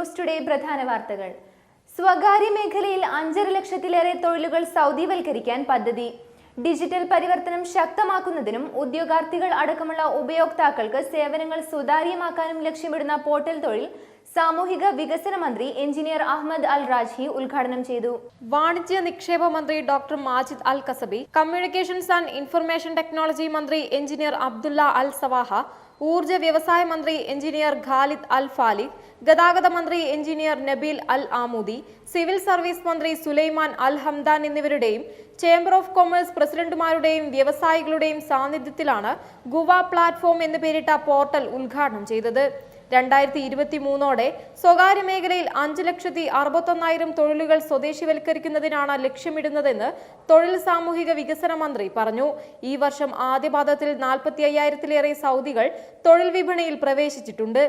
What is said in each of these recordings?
News today പ്രധാന വാർത്തകൾ. സ്വകാര്യ മേഖലയിൽ അഞ്ചര ലക്ഷത്തിലേറെ തൊഴിലുകൾ സൗദിവൽക്കരിക്കാൻ പദ്ധതി. ഡിജിറ്റൽ പരിവർത്തനം ശക്തമാക്കുന്നതിനും ഉദ്യോഗാർത്ഥികൾ അടക്കമുള്ള ഉപയോക്താക്കൾക്ക് സേവനങ്ങൾ സുതാര്യമാക്കാനും ലക്ഷ്യമിടുന്ന പോർട്ടൽ തൊഴിൽ സാമൂഹിക വികസന മന്ത്രി എഞ്ചിനീയർ അഹമ്മദ് അൽ രാജി ഉദ്ഘാടനം ചെയ്തു. വാണിജ്യ നിക്ഷേപ മന്ത്രി doctor Majid Al Kasabi communications and information technology മന്ത്രി എഞ്ചിനീയർ അബ്ദുള്ള അൽ സവാഹ ഊർജ വ്യവസായ മന്ത്രി എഞ്ചിനീയർ ഖാലിദ് അൽ ഫാലിദ് ഗതാഗത മന്ത്രി engineer Nabil Al Amoudi civil service മന്ത്രി സുലൈമാൻ അൽ ഹംദാൻ എന്നിവരുടെയും ചേംബർ ഓഫ് കൊമേഴ്സ് പ്രസിഡന്റുമാരുടെയും വ്യവസായികളുടെയും സാന്നിധ്യത്തിലാണ് ഗുവ പ്ലാറ്റ്ഫോം എന്ന് പേരിട്ട പോർട്ടൽ ഉദ്ഘാടനം ചെയ്തത്. രണ്ടായിരത്തി ഇരുപത്തി മൂന്നോടെ സ്വകാര്യ മേഖലയിൽ അഞ്ച് ലക്ഷത്തി അറുപത്തൊന്നായിരം തൊഴിലുകൾ സ്വദേശിവൽക്കരിക്കുന്നതിനാണ് ലക്ഷ്യമിടുന്നതെന്ന് തൊഴിൽ സാമൂഹിക വികസന മന്ത്രി പറഞ്ഞു. ഈ വർഷം ആദ്യപാദത്തിൽ നാൽപ്പത്തി അയ്യായിരത്തിലേറെ സൗദികൾ തൊഴിൽ വിപണിയിൽ പ്രവേശിച്ചിട്ടുണ്ട്.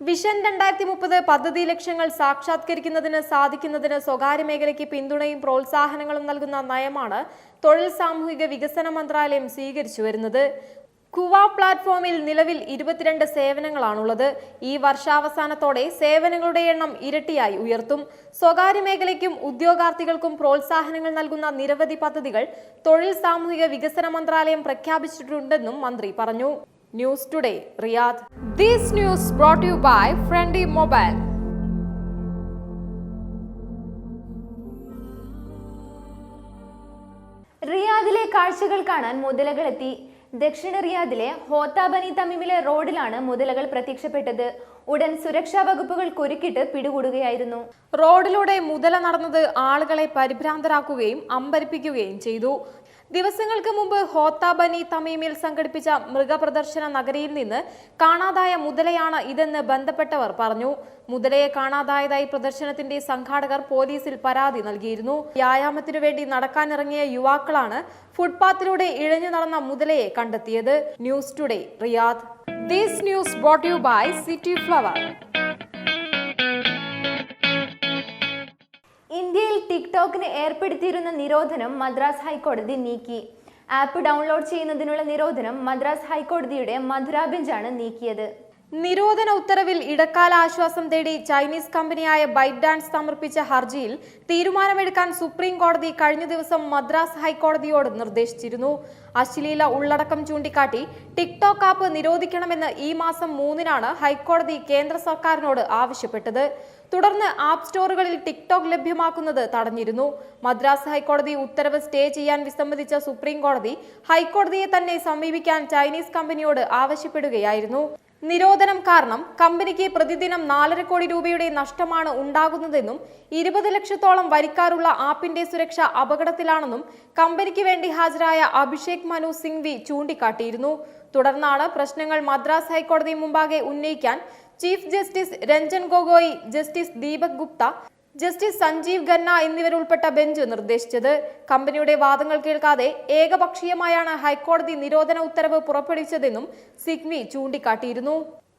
വിഷൻ രണ്ടായിരത്തി മുപ്പത് പദ്ധതി ലക്ഷ്യങ്ങൾ സാക്ഷാത്കരിക്കുന്നതിന് സാധിക്കുന്നതിന് സ്വകാര്യ മേഖലയ്ക്ക് പിന്തുണയും പ്രോത്സാഹനങ്ങളും നൽകുന്ന നയമാണ് തൊഴിൽ സാമൂഹിക വികസന മന്ത്രാലയം സ്വീകരിച്ചു വരുന്നത്. കുവ പ്ലാറ്റ്ഫോമിൽ നിലവിൽ ഇരുപത്തിരണ്ട് സേവനങ്ങളാണുള്ളത്. ഈ വർഷാവസാനത്തോടെ സേവനങ്ങളുടെ എണ്ണം ഇരട്ടിയായി ഉയർത്തും. സ്വകാര്യ മേഖലയ്ക്കും ഉദ്യോഗാർത്ഥികൾക്കും പ്രോത്സാഹനങ്ങൾ നൽകുന്ന നിരവധി പദ്ധതികൾ തൊഴിൽ സാമൂഹിക വികസന മന്ത്രാലയം പ്രഖ്യാപിച്ചിട്ടുണ്ടെന്നും മന്ത്രി പറഞ്ഞു. News today Riyadh. These news brought you by Friendi mobile റിയാദിലെ കാഴ്ചകൾ കാണാൻ മുതലകൾ എത്തി ദക്ഷിണ റിയാദിലെ ഹോത്താബനി തമിമിലെ റോഡിലാണ് മുതലകൾ പ്രത്യക്ഷപ്പെട്ടത്. ഉടൻ സുരക്ഷാ വകുപ്പുകൾ കുരുക്കിട്ട് പിടികൂടുകയായിരുന്നു. റോഡിലൂടെ മുതല നടന്നത് ആളുകളെ പരിഭ്രാന്തരാക്കുകയും അമ്പരിപ്പിക്കുകയും ചെയ്തു. ദിവസങ്ങൾക്ക് മുമ്പ് ഹോത്താബനി തമീമിൽ സംഘടിപ്പിച്ച മൃഗപ്രദർശന നഗരിയിൽ നിന്ന് കാണാതായ മുതലയാണ് ഇതെന്ന് ബന്ധപ്പെട്ടവർ പറഞ്ഞു. മുതലയെ കാണാതായതായി പ്രദർശനത്തിന്റെ സംഘാടകർ പോലീസിൽ പരാതി നൽകിയിരുന്നു. വ്യായാമത്തിനു വേണ്ടി നടക്കാനിറങ്ങിയ യുവാക്കളാണ് ഫുട്പാത്തിലൂടെ ഇഴഞ്ഞു നടന്ന മുതലയെ കണ്ടെത്തിയത്. News today Riyadh. This news brought you by city flower ഇന്ത്യയിൽ ടിക്ടോക്കിന് ഏർപ്പെടുത്തിയിരുന്ന നിരോധനം മദ്രാസ് ഹൈക്കോടതി നീക്കി. ആപ്പ് ഡൗൺലോഡ് ചെയ്യുന്നതിനുള്ള നിരോധനം മദ്രാസ് ഹൈക്കോടതിയുടെ മധുര ബെഞ്ചാണ് നീക്കിയത്. നിരോധന ഉത്തരവിൽ ഇടക്കാല ആശ്വാസം തേടി ചൈനീസ് കമ്പനിയായ ബൈറ്റ് ഡാൻസ് സമർപ്പിച്ച ഹർജിയിൽ തീരുമാനമെടുക്കാൻ സുപ്രീം കോടതി കഴിഞ്ഞ ദിവസം മദ്രാസ് ഹൈക്കോടതിയോട് നിർദ്ദേശിച്ചിരുന്നു. അശ്ലീല ഉള്ളടക്കം ചൂണ്ടിക്കാട്ടി ടിക്ടോക്ക് ആപ്പ് നിരോധിക്കണമെന്ന് ഈ മാസം മൂന്നിനാണ് ഹൈക്കോടതി കേന്ദ്ര സർക്കാരിനോട് ആവശ്യപ്പെട്ടത്. തുടർന്ന് ആപ്പ് സ്റ്റോറുകളിൽ ടിക്ടോക്ക് ലഭ്യമാക്കുന്നത് തടഞ്ഞിരുന്നു. മദ്രാസ് ഹൈക്കോടതി ഉത്തരവ് സ്റ്റേ ചെയ്യാൻ വിസമ്മതിച്ച സുപ്രീം കോടതി ഹൈക്കോടതിയെ തന്നെ സമീപിക്കാൻ ചൈനീസ് കമ്പനിയോട് ആവശ്യപ്പെടുകയായിരുന്നു. നിരോധനം കാരണം കമ്പനിക്ക് പ്രതിദിനം നാലര കോടി രൂപയുടെ നഷ്ടമാണ് ഉണ്ടാകുന്നതെന്നും ഇരുപത് ലക്ഷത്തോളം വരിക്കാരുള്ള ആപ്പിന്റെ സുരക്ഷ അപകടത്തിലാണെന്നും കമ്പനിക്ക് വേണ്ടി ഹാജരായ അഭിഷേക് മനു സിംഗ്വി ചൂണ്ടിക്കാട്ടിയിരുന്നു. തുടർന്നാണ് പ്രശ്നങ്ങൾ മദ്രാസ് ഹൈക്കോടതി മുമ്പാകെ ഉന്നയിക്കാൻ chief justice Ranjan Gogoi justice Deepak Gupta justice Sanjiv Khanna എന്നിവരുൾപ്പെട്ട bench നിർദ്ദേശിച്ചത്. കമ്പനിയുടെ വാദങ്ങൾ കേൾക്കാതെ ഏകപക്ഷീയമായാണ് ഹൈക്കോടതി നിരോധന ഉത്തരവ് പുറപ്പെടുവിച്ചതെന്നും സിഗ്മി ചൂണ്ടിക്കാട്ടിയിരുന്നു.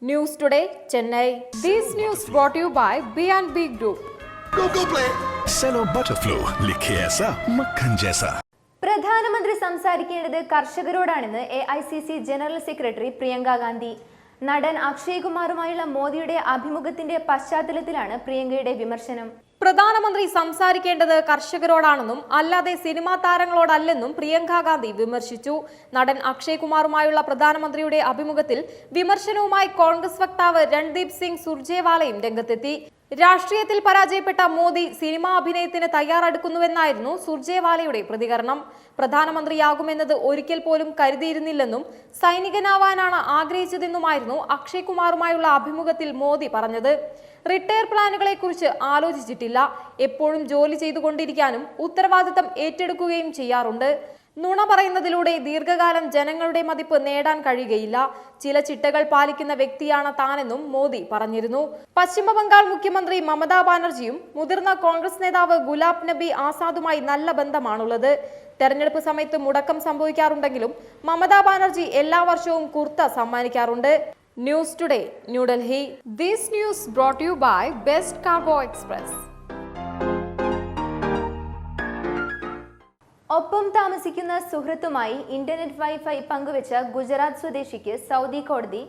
News today Chennai. These news brought you by B and B group പ്രധാനമന്ത്രി സംസാരിക്കേണ്ടത് കർഷകരോടാണെന്ന് A I C C general secretary Priyanka Gandhi. നടൻ അക്ഷയ് കുമാറുമായുള്ള മോദിയുടെ അഭിമുഖത്തിന്റെ പശ്ചാത്തലത്തിലാണ് പ്രിയങ്കയുടെ വിമർശനം. പ്രധാനമന്ത്രി സംസാരിക്കേണ്ടത് കർഷകരോടാണെന്നും അല്ലാതെ സിനിമാ താരങ്ങളോടല്ലെന്നും പ്രിയങ്ക ഗാന്ധി വിമർശിച്ചു. നടൻ അക്ഷയ് കുമാറുമായുള്ള പ്രധാനമന്ത്രിയുടെ അഭിമുഖത്തിൽ വിമർശനവുമായി കോൺഗ്രസ് വക്താവ് രൺദീപ് സിംഗ് സുർജേവാലയും രംഗത്തെത്തി. രാഷ്ട്രീയത്തിൽ പരാജയപ്പെട്ട മോദി സിനിമാ അഭിനയത്തിന് തയ്യാറെടുക്കുന്നുവെന്നായിരുന്നു സുർജേവാലയുടെ പ്രതികരണം. പ്രധാനമന്ത്രിയാകുമെന്നത് ഒരിക്കൽ പോലും കരുതിയിരുന്നില്ലെന്നും സൈനികനാവാനാണ് ആഗ്രഹിച്ചതെന്നുമായിരുന്നു അക്ഷയ് കുമാറുമായുള്ള അഭിമുഖത്തിൽ മോദി പറഞ്ഞത്. റിട്ടയർ പ്ലാനുകളെ കുറിച്ച് ആലോചിച്ചിട്ടില്ല. എപ്പോഴും ജോലി ചെയ്തുകൊണ്ടിരിക്കാനും ഉത്തരവാദിത്തം ഏറ്റെടുക്കുകയും ചെയ്യാറുണ്ട്. നുണ പറയുന്നതിലൂടെ ദീർഘകാലം ജനങ്ങളുടെ മതിപ്പ് നേടാൻ കഴിയുകയില്ല. ചില ചിട്ടകൾ പാലിക്കുന്ന വ്യക്തിയാണ് താനെന്നും മോദി പറഞ്ഞിരുന്നു. പശ്ചിമ ബംഗാൾ മുഖ്യമന്ത്രി മമതാ ബാനർജിയും മുതിർന്ന കോൺഗ്രസ് നേതാവ് ഗുലാബ് നബി ആസാദുമായി നല്ല ബന്ധമാണുള്ളത്. തെരഞ്ഞെടുപ്പ് സമയത്ത് മുടക്കം സംഭവിക്കാറുണ്ടെങ്കിലും മമതാ ബാനർജി എല്ലാ വർഷവും kurta സമ്മാനിക്കാറുണ്ട്. News today New Delhi. This news brought you by best cargo express ഒപ്പം താമസിക്കുന്ന സുഹൃത്തുമായി ഇന്റർനെറ്റ് വൈഫൈ പങ്കുവച്ച ഗുജറാത്ത് സ്വദേശിക്ക് സൗദി കോടതി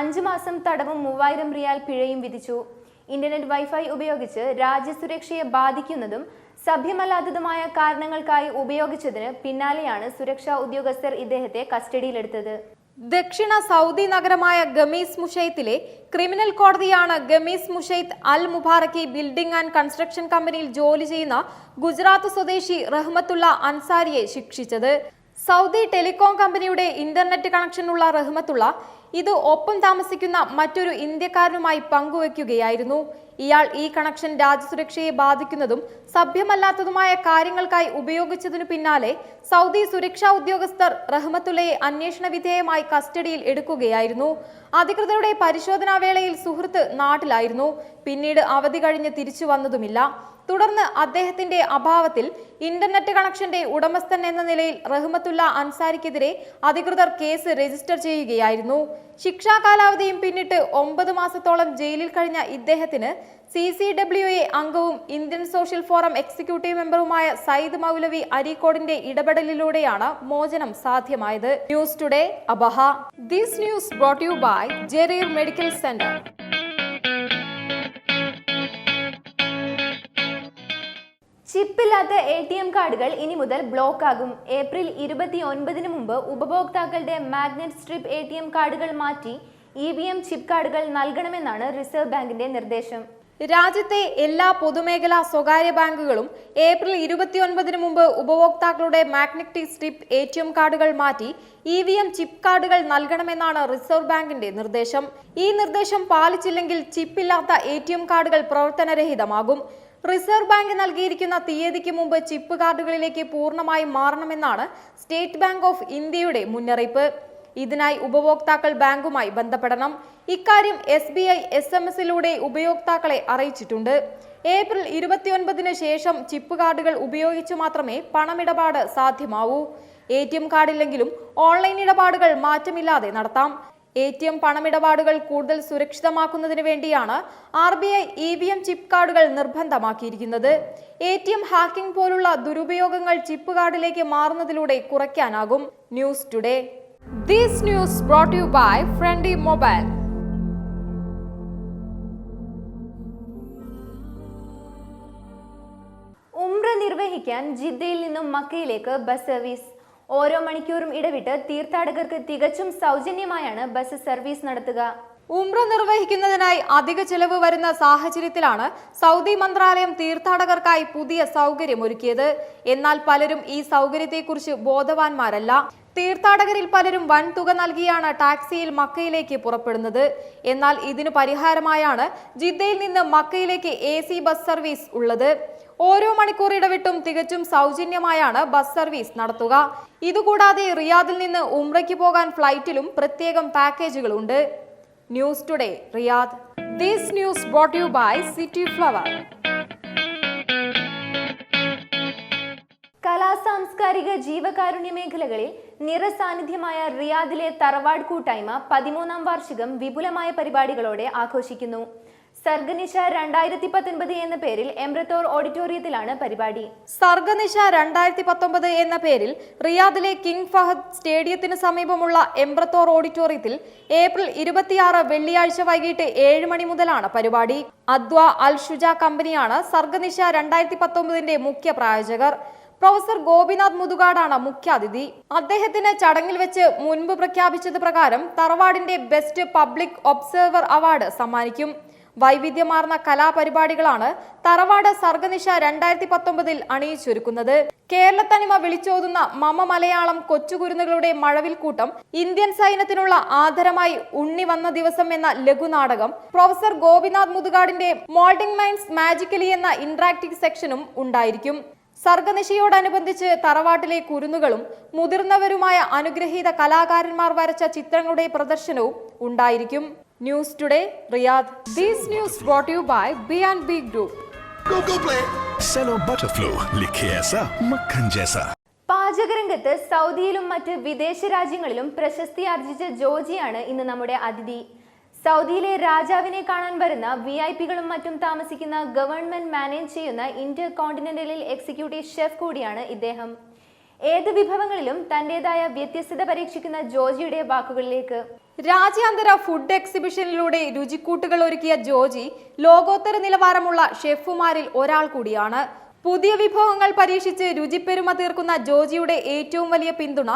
അഞ്ചു മാസം തടവും മൂവായിരം റിയാൽ പിഴയും വിധിച്ചു. ഇന്റർനെറ്റ് വൈഫൈ ഉപയോഗിച്ച് രാജ്യസുരക്ഷയെ ബാധിക്കുന്നതും സഭ്യമല്ലാത്തതുമായ കാരണങ്ങൾക്കായി ഉപയോഗിച്ചതിന് പിന്നാലെയാണ് സുരക്ഷാ ഉദ്യോഗസ്ഥർ ഇദ്ദേഹത്തെ കസ്റ്റഡിയിലെടുത്തത്. ദക്ഷിണ സൗദി നഗരമായ ഗമീസ് മുഷൈത്തിലെ ക്രിമിനൽ കോടതിയാണ് Khamis Mushait Al Mubaraki building and construction കമ്പനിയിൽ ജോലി ചെയ്യുന്ന ഗുജറാത്ത് സ്വദേശി റഹ്മത്തുള്ള അൻസാരിയെ ശിക്ഷിച്ചത്. സൗദി ടെലികോം കമ്പനിയുടെ ഇന്റർനെറ്റ് കണക്ഷനുള്ള റഹ്മത്തുള്ള ഇത് ഒപ്പം താമസിക്കുന്ന മറ്റൊരു ഇന്ത്യക്കാരനുമായി പങ്കുവയ്ക്കുകയായിരുന്നു ഇയാൾ ഈ കണക്ഷൻ രാജ്യസുരക്ഷയെ ബാധിക്കുന്നതും സഭ്യമല്ലാത്തതുമായ കാര്യങ്ങൾക്കായി ഉപയോഗിച്ചതിനു പിന്നാലെ സൗദി സുരക്ഷാ ഉദ്യോഗസ്ഥർ റഹ്മത്തുള്ളയെ അന്വേഷണ വിധേയമായി കസ്റ്റഡിയിൽ എടുക്കുകയായിരുന്നു. അധികൃതരുടെ പരിശോധനാ വേളയിൽ സുഹൃത്ത് നാട്ടിലായിരുന്നു. പിന്നീട് അവധി കഴിഞ്ഞ് തിരിച്ചു വന്നതുമില്ല. തുടർന്ന് അദ്ദേഹത്തിന്റെ അഭാവത്തിൽ ഇന്റർനെറ്റ് കണക്ഷന്റെ ഉടമസ്ഥൻ എന്ന നിലയിൽ റഹ്മത്തുള്ള അൻസാരിക്കെതിരെ അധികൃതർ കേസ് രജിസ്റ്റർ ചെയ്യുകയായിരുന്നു. ശിക്ഷാ കാലാവധിയും പിന്നിട്ട് ഒമ്പത് മാസത്തോളം ജയിലിൽ കഴിഞ്ഞ ഇദ്ദേഹത്തിന് സി സി ഡബ്ല്യു എ അംഗവും ഇന്ത്യൻ സോഷ്യൽ ഫോറം എക്സിക്യൂട്ടീവ് മെമ്പറുമായ സയ്യിദ് മൗലവി അരീക്കോടിന്റെ ഇടപെടലിലൂടെയാണ് മോചനം സാധ്യമായത്. News today Abha. This news brought you by Jarir medical centre. ചിപ്പില്ലാത്ത A T M കാർഡുകൾ ഇനി മുതൽ ബ്ലോക്ക് ആകും. ഏപ്രിൽ ഇരുപത്തി ഒൻപതിന് മുമ്പ് ഉപഭോക്താക്കളുടെ magnet strip A T M കാർഡുകൾ മാറ്റി ഇ വി എം ചിപ്പ് കാർഡുകൾ നൽകണമെന്നാണ് റിസർവ് ബാങ്കിന്റെ നിർദ്ദേശം. രാജ്യത്തെ എല്ലാ പൊതുമേഖലാ സ്വകാര്യ ബാങ്കുകളും ഏപ്രിൽ ഇരുപത്തിയൊൻപതിനു മുമ്പ് ഉപഭോക്താക്കളുടെ magnetic strip A T M കാർഡുകൾ മാറ്റി ഇ വി എം ചിപ്പ് കാർഡുകൾ നൽകണമെന്നാണ് റിസർവ് ബാങ്കിന്റെ നിർദ്ദേശം. ഈ നിർദ്ദേശം പാലിച്ചില്ലെങ്കിൽ ചിപ്പില്ലാത്ത എ ടി എം കാർഡുകൾ പ്രവർത്തനരഹിതമാകും. റിസർവ് ബാങ്ക് നൽകിയിരിക്കുന്ന തീയതിക്ക് മുമ്പ് ചിപ്പ് കാർഡുകളിലേക്ക് പൂർണമായും മാറണമെന്നാണ് സ്റ്റേറ്റ് ബാങ്ക് ഓഫ് ഇന്ത്യയുടെ മുന്നറിയിപ്പ്. ഇതിനായി ഉപഭോക്താക്കൾ ബാങ്കുമായി ബന്ധപ്പെടണം. ഇക്കാര്യം S B I S M എസിലൂടെ ഉപയോക്താക്കളെ അറിയിച്ചിട്ടുണ്ട്. ഏപ്രിൽ ഇരുപത്തിയൊൻപതിന് ശേഷം ചിപ്പ് കാർഡുകൾ ഉപയോഗിച്ചു മാത്രമേ പണമിടപാട് സാധ്യമാവൂ. എ ടി എം കാർഡില്ലെങ്കിലും ഓൺലൈൻ ഇടപാടുകൾ മാറ്റമില്ലാതെ നടത്താം. എ ടി എം പണമിടപാടുകൾ കൂടുതൽ സുരക്ഷിതമാക്കുന്നതിന് വേണ്ടിയാണ് R B I E V M chip കാർഡുകൾ നിർബന്ധമാക്കിയിരിക്കുന്നത്. എ ടി എം ഹാക്കിംഗ് പോലുള്ള ദുരുപയോഗങ്ങൾ ചിപ്പ് കാർഡിലേക്ക് മാറുന്നതിലൂടെ കുറയ്ക്കാനാകും. News today. These news brought you by Friendi mobile ഉംറ നിർവഹിക്കാൻ ജിദ്ദയിൽ നിന്നും മക്കയിലേക്ക് ബസ് സർവീസ്. ഓരോ മണിക്കൂറും ഇടവിട്ട് തീർത്ഥാടകർക്ക് തികച്ചും സൗജന്യമായാണ് ബസ് സർവീസ് നടത്തുക. ഉംറ നിർവഹിക്കുന്നതിനായി അധിക ചെലവ് വരുന്ന സാഹചര്യത്തിലാണ് സൗദി മന്ത്രാലയം തീർത്ഥാടകർക്കായി പുതിയ സൗകര്യം ഒരുക്കിയത്. എന്നാൽ പലരും ഈ സൗകര്യത്തെക്കുറിച്ച് ബോധവാന്മാരല്ല. തീർത്ഥാടകരിൽ പലരും വൻ തുക നൽകിയാണ് ടാക്സിയിൽ മക്കയിലേക്ക് പുറപ്പെടുന്നത്. എന്നാൽ ഇതിനു പരിഹാരമായാണ് ജിദ്ദയിൽ നിന്ന് മക്കയിലേക്ക് എ ബസ് സർവീസ് ഉള്ളത്. ഓരോ മണിക്കൂർ ഇടവിട്ടും തികച്ചും സൗജന്യമായാണ് ബസ് സർവീസ് നടത്തുക. ഇതുകൂടാതെ റിയാദിൽ നിന്ന് ഉംറയ്ക്ക് പോകാൻ ഫ്ലൈറ്റിലും പ്രത്യേകം പാക്കേജുകളുണ്ട്. News today Riyadh. This news brought you by city flower കലാസാംസ്കാരിക ജീവകാരുണ്യ മേഖലകളിൽ നിറസാന്നിധ്യമായ റിയാദിലെ തറവാട് കൂട്ടായ്മ പതിമൂന്നാം വാർഷികം വിപുലമായ പരിപാടികളോടെ ആഘോഷിക്കുന്നു. സർഗനിശ രണ്ടായിരത്തി പത്തൊൻപത് എന്ന പേരിൽ എംബ്രത്തോർ ഓഡിറ്റോറിയത്തിലാണ് പരിപാടി. സർഗനിശ രണ്ടായിരത്തി പത്തൊമ്പത് എന്ന പേരിൽ റിയാദിലെ കിങ് ഫഹദ് സ്റ്റേഡിയത്തിന് സമീപമുള്ള എംബ്രത്തോർ ഓഡിറ്റോറിയത്തിൽ ഏപ്രിൽ ഇരുപത്തിയാറ് വെള്ളിയാഴ്ച വൈകിട്ട് ഏഴ് മണി മുതലാണ് പരിപാടി. അദ്വ അൽ ഷുജ കമ്പനിയാണ് സർഗനിശ രണ്ടായിരത്തി പത്തൊമ്പതിന്റെ മുഖ്യ പ്രായോജകർ. പ്രൊഫസർ ഗോപിനാഥ് മുതുകാടാണ് മുഖ്യാതിഥി. അദ്ദേഹത്തിന് ചടങ്ങിൽ വെച്ച് മുൻപ് പ്രഖ്യാപിച്ചത് പ്രകാരം തറവാടിന്റെ ബെസ്റ്റ് പബ്ലിക് ഒബ്സർവർ അവാർഡ് സമ്മാനിക്കും. വൈവിധ്യമാർന്ന കലാപരിപാടികളാണ് തറവാട് സർഗനിശ രണ്ടായിരത്തി പത്തൊമ്പതിൽ അണിയിച്ചൊരുക്കുന്നത്. കേരളത്തനിമ വിളിച്ചോതുന്ന മമ മലയാളം കൊച്ചുകുരുന്നുകളുടെ മഴവിൽ കൂട്ടം ഇന്ത്യൻ സൈന്യത്തിനുള്ള ആദരമായി ഉണ്ണി വന്ന ദിവസം എന്ന ലഘുനാടകം പ്രൊഫസർ ഗോപിനാഥ് മുതുകാടിന്റെ മോൾഡിംഗ് മൈൻസ് മാജിക്കലി എന്ന ഇന്ററാക്റ്റീവ് സെക്ഷനും ഉണ്ടായിരിക്കും. സർഗനിശയോടനുബന്ധിച്ച് തറവാട്ടിലെ കുരുന്നുകളും മുതിർന്നവരുമായ അനുഗ്രഹീത കലാകാരന്മാർ വരച്ച ചിത്രങ്ങളുടെ പ്രദർശനവും ഉണ്ടായിരിക്കും. News today Riyadh these news brought you by B and B group പാചകരംഗത്ത് സൗദിയിലും മറ്റ് വിദേശ രാജ്യങ്ങളിലും പ്രശസ്തി ആർജിച്ച ജോജിയാണ് ഇന്ന് നമ്മുടെ അതിഥി. സൗദിയിലെ രാജാവിനെ കാണാൻ വരുന്ന വി ഐ പികളും മറ്റും താമസിക്കുന്ന ഗവൺമെന്റ് മാനേജ് ചെയ്യുന്ന ഇന്റർ കോണ്ടിനെന്റലിൽ എക്സിക്യൂട്ടീവ് ഷെഫ് കൂടിയാണ് ഇദ്ദേഹം. ഏത് വിഭവങ്ങളിലും തന്റേതായ വ്യത്യസ്തത പരീക്ഷിക്കുന്ന ജോജിയുടെ വാക്കുകളിലേക്ക്. രാജ്യാന്തര ഫുഡ് എക്സിബിഷനിലൂടെ രുചിക്കൂട്ടുകൾ ഒരുക്കിയ ജോജി ലോകോത്തര നിലവാരമുള്ള ഷെഫുമാരിൽ ഒരാൾ കൂടിയാണ്. പുതിയ വിഭവങ്ങൾ പരീക്ഷിച്ച് രുചിപ്പെരുമ തീർക്കുന്ന ജോജിയുടെ ഏറ്റവും വലിയ പിന്തുണ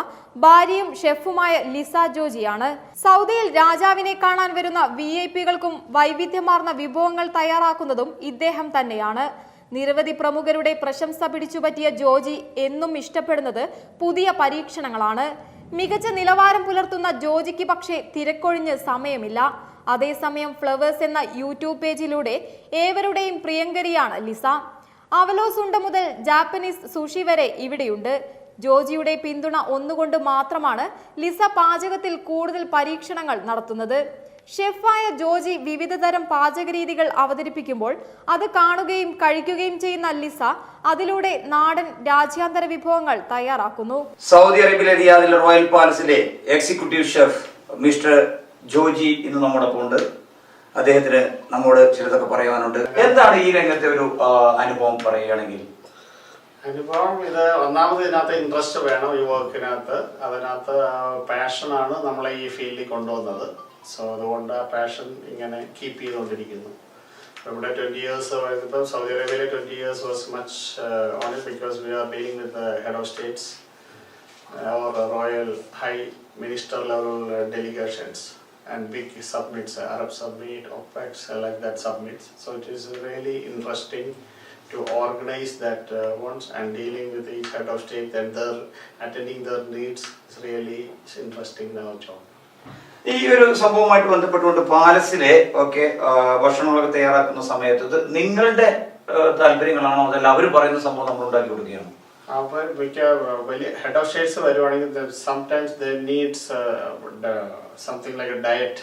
ഭാര്യയും ഷെഫുമായ ലിസ ജോജിയാണ്. സൗദിയിൽ രാജാവിനെ കാണാൻ വരുന്ന വി ഐ പികൾക്കും വൈവിധ്യമാർന്ന വിഭവങ്ങൾ തയ്യാറാക്കുന്നതും ഇദ്ദേഹം തന്നെയാണ്. നിരവധി പ്രമുഖരുടെ പ്രശംസ പിടിച്ചുപറ്റിയ ജോജി എന്നും ഇഷ്ടപ്പെടുന്നത് പുതിയ പരീക്ഷണങ്ങളാണ്. മികച്ച നിലവാരം പുലർത്തുന്ന ജോജിക്ക് പക്ഷേ തിരക്കൊഴിഞ്ഞ് സമയമില്ല. അതേസമയം ഫ്ലവേഴ്സ് എന്ന യൂട്യൂബ് പേജിലൂടെ ഏവരുടെയും പ്രിയങ്കരിയാണ് ലിസ. അവലോസ് ഉണ്ട മുതൽ ജാപ്പനീസ് സുഷി വരെ ഇവിടെയുണ്ട്. ജോജിയുടെ പിന്തുണ ഒന്നുകൊണ്ട് മാത്രമാണ് ലിസ പാചകത്തിൽ കൂടുതൽ പരീക്ഷണങ്ങൾ നടത്തുന്നത്. ഷെഫായ ജോജി വിവിധതരം പാചകരീതികൾ അവതരിപ്പിക്കുമ്പോൾ അത് കാണുകയും കഴിക്കുകയും ചെയ്യുന്ന ലിസ അതിലൂടെ നാടൻ രാജ്യാന്തര വിഭവങ്ങൾ തയ്യാറാക്കുന്നു. സൗദി അറേബ്യയിലെ റിയാദിലെ റോയൽ പാലസിലെ എക്സിക്യൂട്ടീവ് ഷെഫ് മിസ്റ്റർ ജോജി ഇന്ന് നമ്മോടൊപ്പം ഉണ്ട്. അദ്ദേഹത്തിന് നമ്മോട് ചിലതൊക്കെ പറയാനുണ്ട് എന്താണ് ഈ രംഗത്തെ ഒരു അനുഭവം പറയുകയാണെങ്കിൽ? അനുഭവം ഇത് ഒന്നാമത് ഇതിനകത്ത് ഇൻട്രസ്റ്റ് വേണം ഈ വർക്കിനകത്ത് അതിനകത്ത് പാഷനാണ് നമ്മളെ ഈ ഫീൽഡിൽ കൊണ്ടുവന്നത്. സോ അതുകൊണ്ട് ആ പാഷൻ ഇങ്ങനെ കീപ്പ് ചെയ്തുകൊണ്ടിരിക്കുന്നു ഇപ്പൊ ഇവിടെ ട്വൻറ്റി ഇയേഴ്സ് ഇപ്പം സൗദി അറേബ്യയിലെ twenty years was much on it because we are dealing with head of states or royal high minister level uh, delegations and big summits, uh, Arab summit, OPECs, uh, like that summits. So it is really interesting to organize that uh, once and dealing with each head of state and their attending their needs is really it's interesting now job. ഈ ഒരു സംഭവവുമായിട്ട് ബന്ധപ്പെട്ടുകൊണ്ട് പാലസിലെ ഒക്കെ ഭക്ഷണങ്ങളൊക്കെ തയ്യാറാക്കുന്ന സമയത്ത് ഇത് നിങ്ങളുടെ താല്പര്യങ്ങളാണോ? അതല്ല അവർ പറയുന്ന സംഭവം നമ്മൾ ഉണ്ടാക്കി കൊടുക്കുകയാണ്? അപ്പോൾ മിക്ക വലിയ ഹെഡ് ഓഫ് സ്റ്റേറ്റ്സ് വരുവാണെങ്കിൽ sometimes the needs something like a diet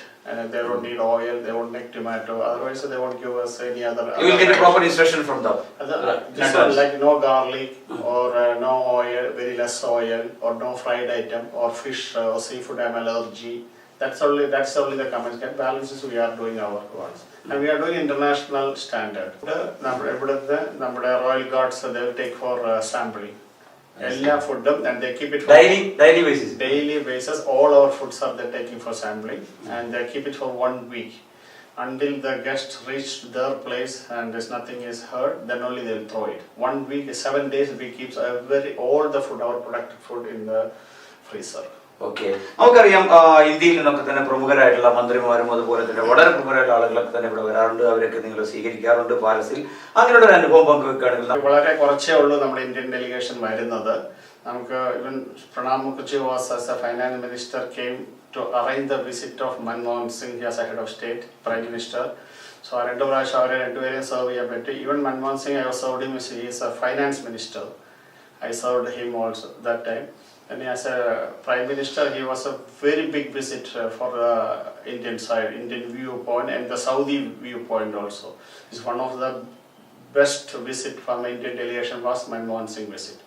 need oil make tomato otherwise they won't give us any other you will get proper instruction from them Other- This one, like no garlic or uh, no oil, very less oil, or no fried item, or fish uh, or seafood I'm allergy. That's only that's only the comments. Get balances we are doing our ones. And we are doing international standard. ഇത് നമ്മുടെ ഇവിടുത്തെ നമ്മുടെ royal guards they will take for uh, sampling. എല്ലാ ഫുഡും and they keep it for daily daily basis daily basis. All our foods are they taking for sampling and they keep it for one week until the guest reached their place and there's nothing is heard. Then only they'll throw it. One week, seven days, we keep every all the food, our productive food in the freezer. നമുക്കറിയാം ഇന്ത്യയിൽ നിന്നൊക്കെ തന്നെ പ്രമുഖരായിട്ടുള്ള മന്ത്രിമാരും അതുപോലെ തന്നെ വളരെ പ്രമുഖരായിട്ടുള്ള ആളുകളൊക്കെ തന്നെ ഇവിടെ വരാറുണ്ട്. അവരൊക്കെ നിങ്ങൾ സ്വീകരിക്കാറുണ്ട് പാലസിൽ. അങ്ങനെയുള്ള ഒരു അനുഭവം പങ്കുവെക്കുകയാണെങ്കിൽ വളരെ കുറച്ചേ ഉള്ളൂ നമ്മുടെ ഇന്ത്യൻ ഡെലിഗേഷൻ വരുന്നത്. നമുക്ക് ഇവൻ Pranab Mukherjee was as a finance minister came to arrange the visit of Manmohan Singh as a head of state prime minister so ആ രണ്ട് പ്രാവശ്യം അവരെ രണ്ടുപേരെയും സെർവ് ചെയ്യാൻ പറ്റും. Even Manmohan Singh I served him is a finance minister I served him also that time. And as a prime minister, he was a very big visit uh, for the Indian side, Indian viewpoint, and the Saudi viewpoint also. It's one of the best visit from Indian delegation was Manmohan Singh visit.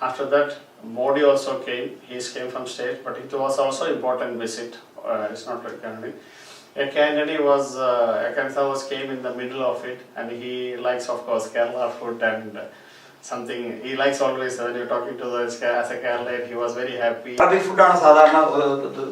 After that, Modi also came. He came from state, but it was also important visit. Uh, it's not Kennedy. A Kennedy was uh, a Kennedy was came in the middle of it, and he likes, of course, Kerala food and uh, something. Likes always when you you're talking to the as a Kerala, he was very happy. Food ഫുഡാണ് സാധാരണ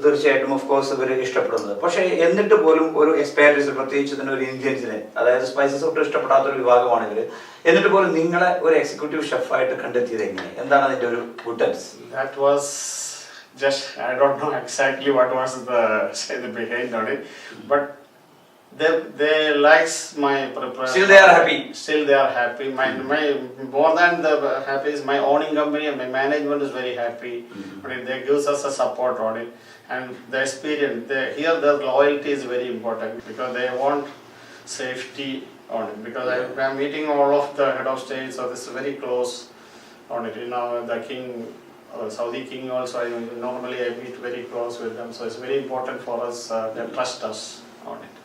തീർച്ചയായിട്ടും of course ഇവർ ഇഷ്ടപ്പെടുന്നത്. പക്ഷേ എന്നിട്ട് പോലും ഒരു എക്സ്പയർസ് പ്രത്യേകിച്ച് തന്നെ ഒരു ഇന്ത്യൻസിനെ അതായത് സ്പൈസസ് ഒട്ടും ഇഷ്ടപ്പെടാത്ത ഒരു വിഭാഗമാണ് എന്നിട്ട് പോലും നിങ്ങളെ ഒരു എക്സിക്യൂട്ടീവ് ഷെഫായിട്ട് കണ്ടെത്തിയത് എങ്ങനെ? എന്താണ് അതിന്റെ ഒരു guidance that was just I don't know exactly what was the say the behind on it, but they they likes my preparation. Still they are happy. Still they are happy. My my more than the happy is my owning company and my management is very happy. But it, they gives us a support on it and the experience. They, here the loyalty is very important because they want safety on it because I am meeting all of the head of state so this is very close on it. You know, the king, uh, Saudi king also, I normally I meet very close with them, so it's very important for us, uh, they trust us on it.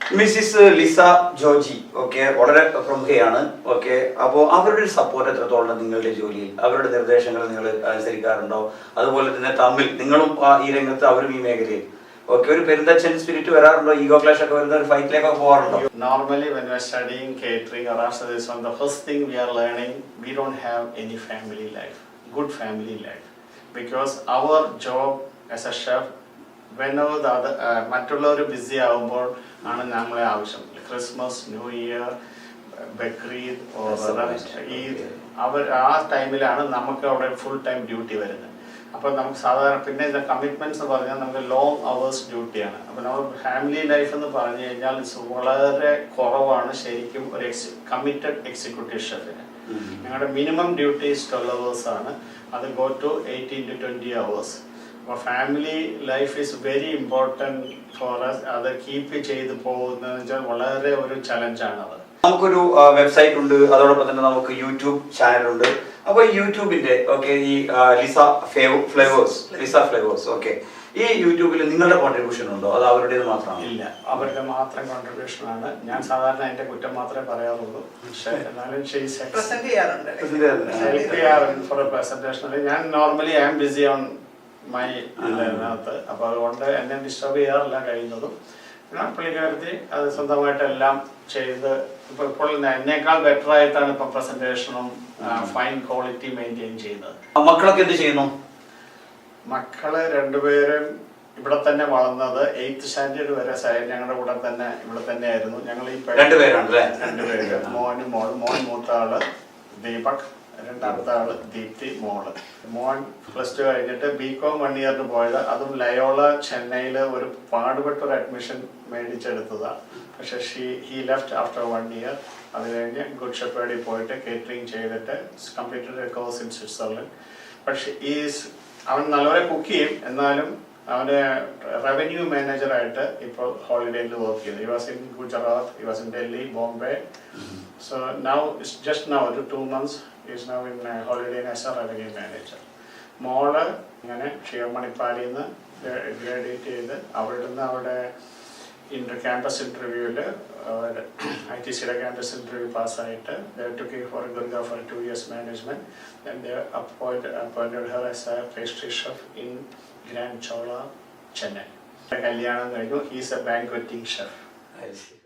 Mrs Lisa Joji okay വളരെ പ്രമുഖയാണ് okay അപ്പോൾ അവരുടെ support എത്രത്തോളം നിങ്ങളുടെ ജോലിയിൽ അവരുടെ നിർദ്ദേശങ്ങൾ നിങ്ങൾ അനുസരിക്കാറുണ്ടോ? അതുപോലെ തന്നെ തമ്മിൽ നിങ്ങളും ഈ രംഗത്ത് അവരും ഈ മേഖലയിൽ ഓക്കെ ഒരു പെരുന്തച്ഛൻ സ്പിരിറ്റ് വരാറുണ്ടോ? ഈഗോ ക്ലാഷ് ഒക്കെ വരുന്ന ഒരു ഫൈറ്റിലേക്കൊക്കെ പോകാറുണ്ടോ? Normally when studying studying or after this one the first thing we are learning we don't have any family life good family life because our job as a chef when അവർ മറ്റുള്ളവർ BC ആകുമ്പോൾ ആണ് നമ്മളെ ആവശ്യം. Christmas new year Bakrid Eid അവർ ആ ടൈമിലാണ് നമുക്ക് അവിടെ ഫുൾ ടൈം ഡ്യൂട്ടി വരുന്നത്. അപ്പോൾ നമുക്ക് സാധാരണ പിന്നെ ഇത് കമ്മിറ്റ്മെന്റ്സ് എന്ന് പറഞ്ഞാൽ നമുക്ക് ലോങ് അവേഴ്സ് ഡ്യൂട്ടിയാണ് അപ്പോൾ നമ്മൾ ഫാമിലി ലൈഫ് എന്ന് പറഞ്ഞു കഴിഞ്ഞാൽ വളരെ കുറവാണ് ശരിക്കും ഒരു എക്സ് കമ്മിറ്റഡ് എക്സിക്യൂട്ടീവ് ഷെഫിന് ഞങ്ങളുടെ മിനിമം ഡ്യൂട്ടീസ് ട്വൽവ് അവേഴ്സ് ആണ്. അത് go to eighteen to twenty hours അപ്പോൾ family life is very important for us അത് കീപ്പ് ചെയ്ത് പോകുന്നതെന്ന് വെച്ചാൽ വളരെ ഒരു ചലഞ്ചാണ് അത്. നമുക്കൊരു വെബ്സൈറ്റ് ഉണ്ട്. അതോടൊപ്പം തന്നെ നമുക്ക് യൂട്യൂബ് ചാനൽ ഉണ്ട്. അപ്പൊ ഈ യൂട്യൂബിന്റെ ഓക്കെ ഈ Lisa Flavours Lisa Flavours okay ഈ യൂട്യൂബിൽ നിങ്ങളുടെ കോൺട്രിബ്യൂഷൻ ഉണ്ടോ? അത് അവരുടേത് മാത്രമാണ്? ഇല്ല. അവരുടെ മാത്രം കോൺട്രിബ്യൂഷൻ ആണ്. ഞാൻ സാധാരണ എന്റെ കുറ്റം മാത്രമേ പറയാറുള്ളൂ. പക്ഷേ എന്നാലും ഷെയ്സ് പ്രസന്റ് ചെയ്യാറുണ്ട്. ഹെൽപ്പ് ചെയ്യാറുണ്ട്. ഫോർ എ പ്രസന്റേഷൻ ഞാൻ normally I am busy on my ഇതിനകത്ത് അപ്പോൾ അതുകൊണ്ട് എന്നെ ഡിസ്റ്റർബ് ചെയ്യാറില്ല കഴിയുന്നതും. പിന്നെ പുള്ളിക്കാരത്തി അത് സ്വന്തമായിട്ട് എല്ലാം ചെയ്ത് ഇപ്പോൾ ഇപ്പോൾ എന്നേക്കാൾ ബെറ്റർ ആയിട്ടാണ് ഇപ്പം പ്രസന്റേഷനും ഫൈൻ ക്വാളിറ്റി മെയിന്റെയിൻ ചെയ്യുന്നത്. മക്കളൊക്കെ എന്ത് ചെയ്യുന്നു? മക്കൾ രണ്ടുപേരും ഇവിടെ തന്നെ വളർന്നത് എയ്ത്ത് സ്റ്റാൻഡേർഡ് വരെ സൈഡ് ഞങ്ങളുടെ കൂടെ തന്നെ ഇവിടെ തന്നെ ആയിരുന്നു ഞങ്ങൾ ഈ രണ്ടുപേരാണ് അല്ലേ? രണ്ടുപേര് മോനും മോളും മോൻ മൂത്ത ആൾ ദീപക് രണ്ടാമത്തെ ആൾ ദീപ്തി മോൾ. മോൻ പ്ലസ് ടു കഴിഞ്ഞിട്ട് ബി കോം വൺ ഇയറിന് പോയത്. അതും ലയോള ചെന്നൈയിൽ ഒരു പാടുപെട്ട ഒരു അഡ്മിഷൻ മേടിച്ചെടുത്തതാണ്. പക്ഷെ she he left after one year. അത് കഴിഞ്ഞ് ഗുഡ് ഷെപ്പേഡിൽ പോയിട്ട് കേറ്ററിംഗ് ചെയ്തിട്ട് കംപ്ലീറ്റഡ് കോഴ്സ് ഇൻ സ്വിറ്റ്സർലൻഡ്. പക്ഷെ ഈസ് അവൻ നല്ലപോലെ കുക്ക് ചെയ്യും. എന്നാലും അവന് റവന്യൂ മാനേജറായിട്ട് ഇപ്പോൾ ഹോളിഡേയിൽ വർക്ക് ചെയ്യുന്നു. You was was in Gujarat you was was in Delhi Bombay so now just now ഒരു two months is now in holiday as a revenue manager മോൾ ഇങ്ങനെ ഷിവമണിപ്പാലിൽ നിന്ന് ഗ്രാജുവേറ്റ് ചെയ്ത് അവിടെ നിന്ന് അവിടെ ഇന്റർ ക്യാമ്പസ് ഇന്റർവ്യൂവിൽ ഐ ടി സിയുടെ ക്യാമ്പസ് ഇന്റർവ്യൂ പാസ്സായിട്ട് ടുക്കി for Gurgaon for two years management appointed her as a pastry chef in Grand Chola Chennai കല്യാണം കഴിഞ്ഞു. ഹീസ് എ ബാങ്ക്വറ്റിംഗ് ഷെഫ് അത് ശരി.